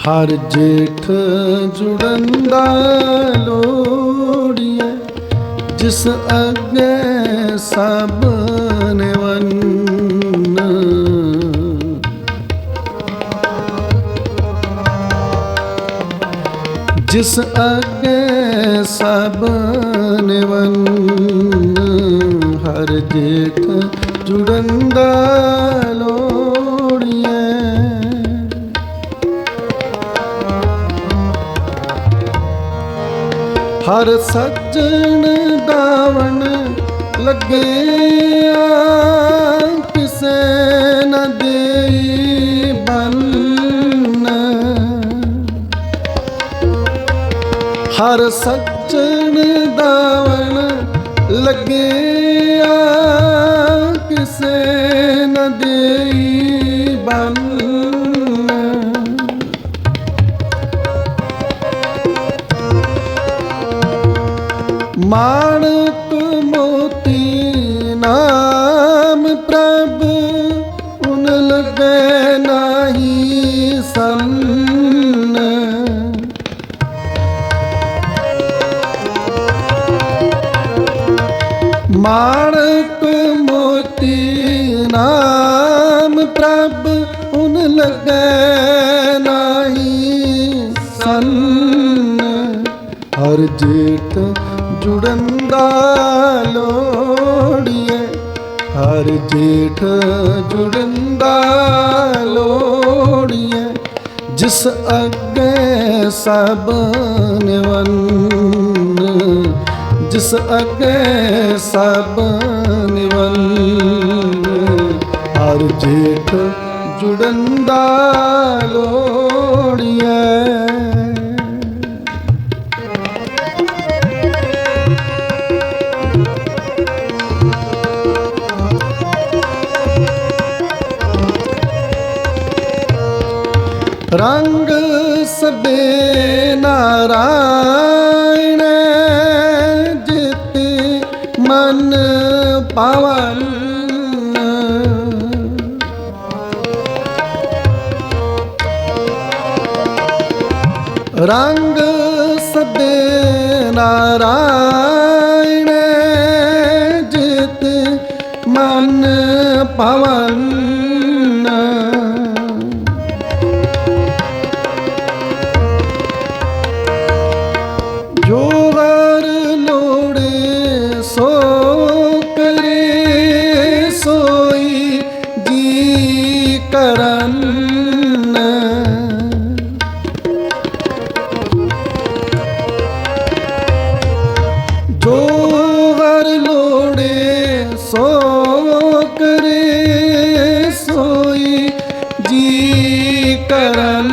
ਹਰ ਜੇਠ ਜੁੜਨ ਦਾ ਲੋੜੀਏ ਜਿਸ ਅੱਗੇ ਸਭ ਨਿਵੰਨ ਜਿਸ ਅੱਗੇ ਸਭ ਨਿਵੰਨ ਹਰ ਜੇਠ ਜੁੜਨ ਹਰ ਸੱਜਣ ਦਾਵਣ ਲੱਗਿਆ ਕਿਸੇ ਨ ਦੇਈ ਬੰਨ। ਹਰ ਸੱਜਣ ਦਾਵਣ ਲੱਗਿਆ ਕਿਸੇ ਨ ਦੇਈ ਬੰਨ। ਮਾਣਕ ਮੋਤੀ ਨਾਮ ਪ੍ਰਭ, ਉਨ ਲਗੇ ਨਾਹੀ ਸੰਨ। ਮਾਣਕ ਮੋਤੀ ਨਾਮ ਪ੍ਰਭ, ਉਨ ਲਗੇ ਨਾਹੀ ਸੰਨ। ਹਰ ਜੇਠ ਜੁੜਨ ਦਾ ਲੋੜੀਏ। ਹਰ ਜੇਠ ਜੁੜਨ ਦਾ ਲੋੜੀਏ। ਜਿਸ ਅੱਗੇ ਸਭ ਨਿਵੰਨ। ਜਿਸ ਅੱਗੇ ਸਭ ਨਿਵੰਨ। ਹਰ ਜੇਠ ਜੁੜਨ ਦਾ ਲੋੜੀਏ। ਰੰਗ ਸਬੇ ਨਾਰਾਇਣ ਜਿਤ ਮਨ ਪਵਨ। ਰੰਗ ਸਬੇ ਨਾਰਾਇਣ ਜਿਤ ਮਨ ਪਵਨ। ਜੋ ਵਰ ਲੋੜੇ ਸੋ ਕਰੇ ਸੋਈ ਜੀ ਕਰਨ।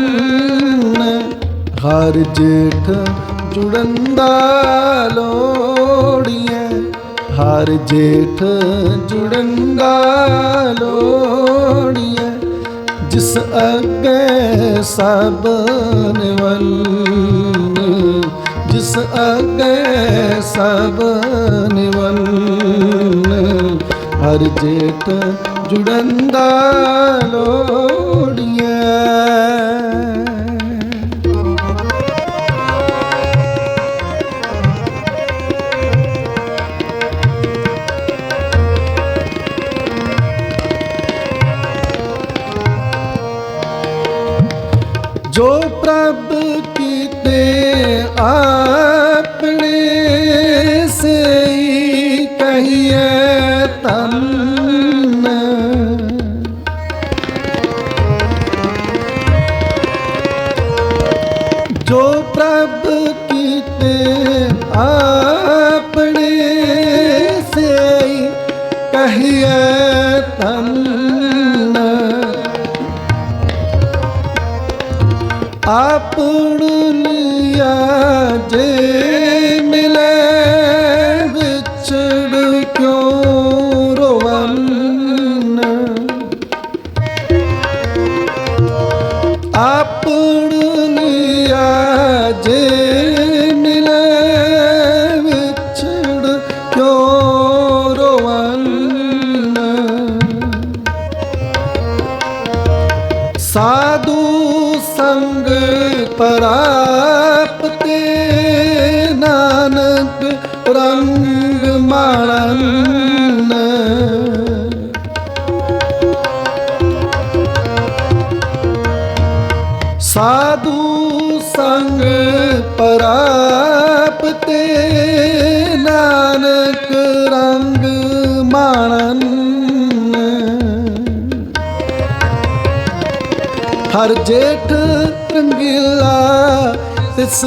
ਹਰ ਜੇਠ ਜੁੜਨ ਦਾ ਹਰ ਜੇਠ ਜੁੜਨ ਦਾ ਜਿਸ ਅੱਗੇ ਸਭ ਨਿਵੰਨ ਜਿਸ ਅੱਗੇ ਸਭ ਨਿਵੰਨ। ਹਰ ਜੇਠ ਜੁੜਨ ਦਾ ਜੋ ਪ੍ਰਭ ਆਪਣੇ ਸਈ ਕਹੀਏ ਤਨ ਆਪਣ ਲਿਆ ਜੇ ਮਿਲੇ ਵਿਛੜ ਕਿਉਂ ਰੋਵਨ? ਆਪਣ ਸਾਧੂ ਸੰਗ ਪਰਾਪਤੇ ਨਾਨਕ ਰੰਗ ਮਾਣਨ। ਸਾਧੂ ਸੰਗ ਪਰਾਪਤੇ ਨਾਨਕ ਹਰ ਜੇਠ ਰੰਗੀਲਾ ਤਿਸ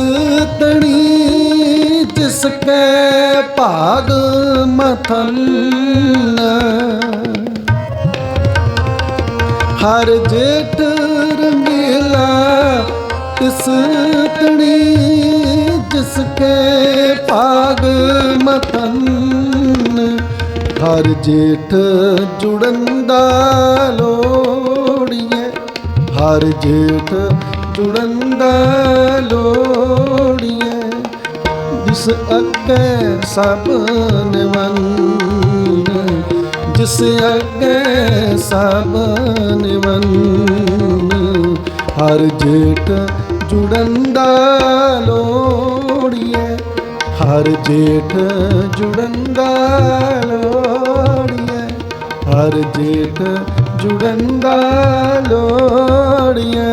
ਤਣੀ ਜਿਸ ਕੈ ਭਾਗ ਮਥਨ। ਹਰ ਜੇਠ ਰੰਗੀਲਾ ਤਿਸ ਤਣੀ ਜਿਸ ਕੇ ਭਾਗ ਮਥਨ। ਹਰ ਜੇਠ ਜੁੜਨ ਦਾ ਹਰ ਜੇਠ ਜੁੜਨ ਦਾ ਲੋੜੀਏ ਜਿਸ ਅੱਗੇ ਸਭ ਨਿਵੰਨ ਜਿਸ ਅੱਗੇ ਸਭ ਨਿਵੰਨ ਹਰ ਜੇਠ ਜੁੜਨ ਦਾ ਲੋੜੀਏ ਹਰ ਜੇਠ ਜੁੜਨ ਦਾ ਲੋੜੀਏ ਹਰ ਜੇਠ ਜੁੜਨ ਦਾ ਲੋੜੀਏ